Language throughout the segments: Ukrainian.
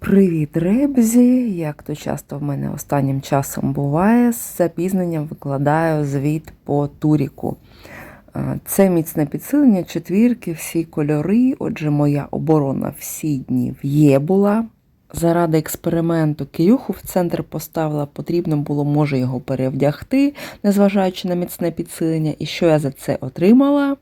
Привіт, Ребзі! Як то часто в мене останнім часом буває, з запізненням викладаю звіт по туріку. Е, Це міцне підсилення, четвірки, всі кольори. Отже, моя оборона всі дні в є була. Заради експерименту Кирюху в центр поставила, потрібно було, може, його перевдягти, незважаючи на міцне підсилення. І що я за це отримала?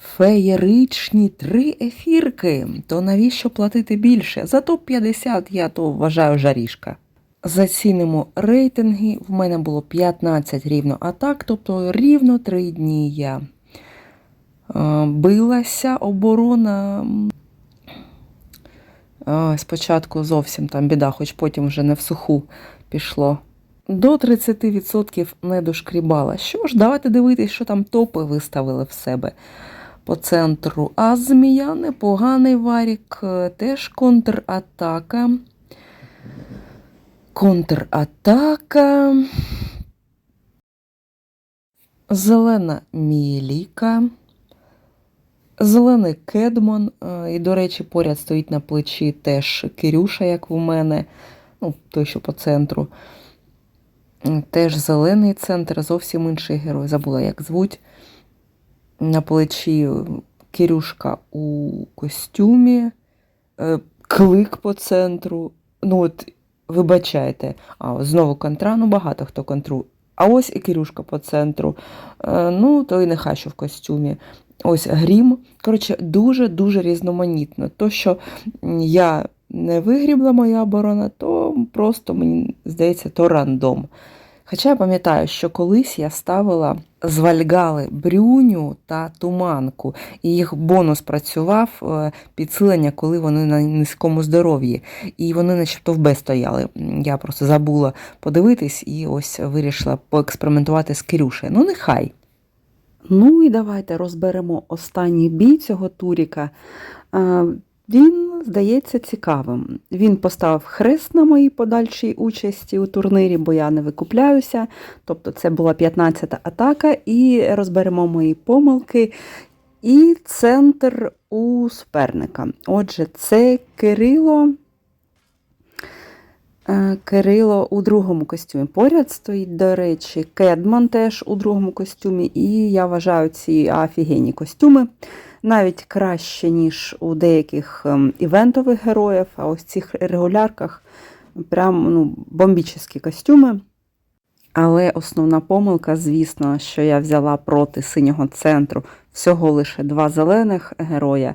Феєричні три ефірки. То навіщо платити більше? За топ-50 я то вважаю жарішка. Зацінимо рейтинги. В мене було 15 рівно атак, тобто рівно 3 дні я е, билася оборона. Е, Спочатку зовсім там біда, хоч потім вже не в суху пішло. До 30% не дошкрібала. Що ж, давайте дивитись, що там топи виставили в себе по центру. А змія непоганий варік, е, теж контратака. Контратака. Зелена Міліка. Зелений кедмон. е, І, до речі, поряд стоїть на плечі теж Кирюша, як у мене. Ну, той, що по центру. Теж зелений центр, зовсім інший герой. Забула, як звуть на плечі Кирюшка у костюмі, е, клик по центру. Ну, от, вибачайте, а знову контра, ну багато хто контру. А ось і Кирюшка по центру. Е, Ну, то і нехай що в костюмі. Ось грім. Коротше, дуже-дуже різноманітно. То, що я не вигрібла моя оборона, то просто, мені здається, то рандом. Хоча я пам'ятаю, що колись я ставила з Вальгали брюню та туманку, і їх бонус працював е, підсилення, коли вони на низькому здоров'ї. І вони начебто в Б стояли. Я просто забула подивитись і ось вирішила поекспериментувати з Кирюшею. Ну, нехай. Ну і давайте розберемо останній бій цього туріка. Е, Він здається цікавим. Він поставив хрест на моїй подальшій участі у турнірі, бо я не викупляюся. Тобто це була 15-та атака, і розберемо мої помилки. І центр у суперника. Отже, це Кирило. Е, Кирило у другому костюмі поряд стоїть, до речі, Кедман теж у другому костюмі, і я вважаю ці офігенні костюми навіть краще, ніж у деяких ем, івентових героїв, а ось цих регулярках прям ну, бомбічні костюми. Але основна помилка, звісно, що я взяла проти синього центру. Всього лише два зелених героя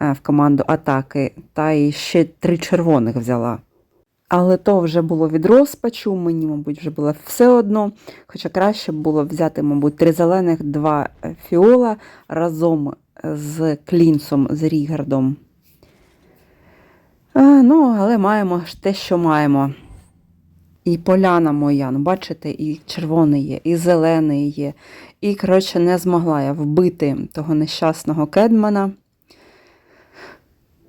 е, в команду атаки, та і ще три червоних взяла. Але то вже було від розпачу, мені, мабуть, вже було все одно. Хоча краще було взяти, мабуть, три зелених, два е, фіола разом з Клінсом, з Рігардом. Е, Ну, але маємо те, що маємо. І поляна моя, ну, бачите, і червоний є, і зелений є. І, коротше, не змогла я вбити того нещасного кедмана.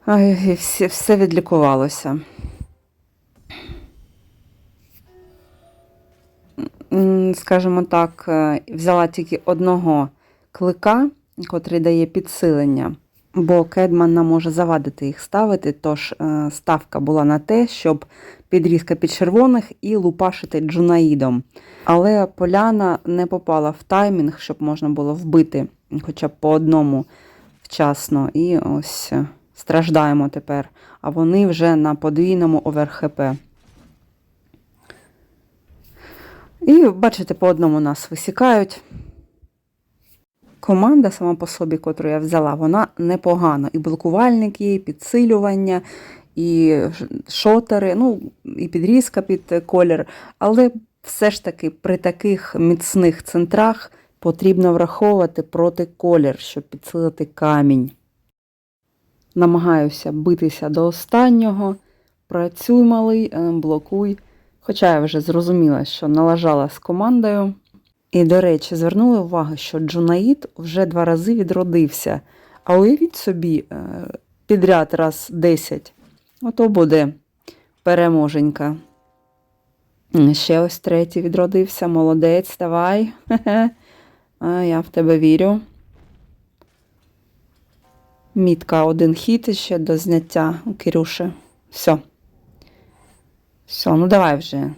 І все, все відлікувалося. Скажімо так, е, взяла тільки одного клика, котрий дає підсилення, бо кедман нам може завадити їх ставити, тож е, ставка була на те, щоб підрізка під червоних і лупашити джунаїдом. Але поляна не попала в таймінг, щоб можна було вбити хоча б по одному вчасно. І ось е, страждаємо тепер. А вони вже на подвійному оверхп. І бачите, по одному нас висікають. Команда сама по собі, котру я взяла, вона непогана. І блокувальник є, і підсилювання, і шотери, ну, і підрізка під колір. Але все ж таки при таких міцних центрах потрібно враховувати проти колір, щоб підсилити камінь. Намагаюся битися до останнього. Працюй, малий, е, блокуй. Хоча я вже зрозуміла, що налажала з командою. І, до речі, звернули увагу, що Джунаїд вже два рази відродився. А уявіть собі, е, підряд раз 10. Ото буде переможенька. Ще ось третій відродився. Молодець, давай. А, я в тебе вірю. Мітка один хід ще до зняття у Кирюші. Все. Все, ну давай вже.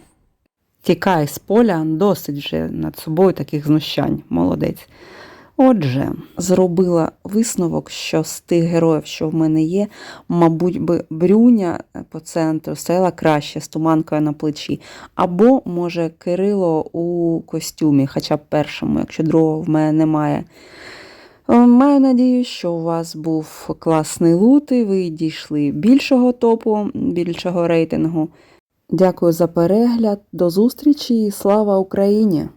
Тікай з поля, досить вже над собою таких знущань. Молодець. Отже, зробила висновок, що з тих героїв, що в мене є, мабуть, би Брюня по центру стояла краще з туманкою на плечі. Або, може, Кирило у костюмі, хоча б першому, якщо другого в мене немає. Е, Маю надію, що у вас був класний лут, і ви дійшли більшого топу, більшого рейтингу. Дякую за перегляд. До зустрічі слава Україні!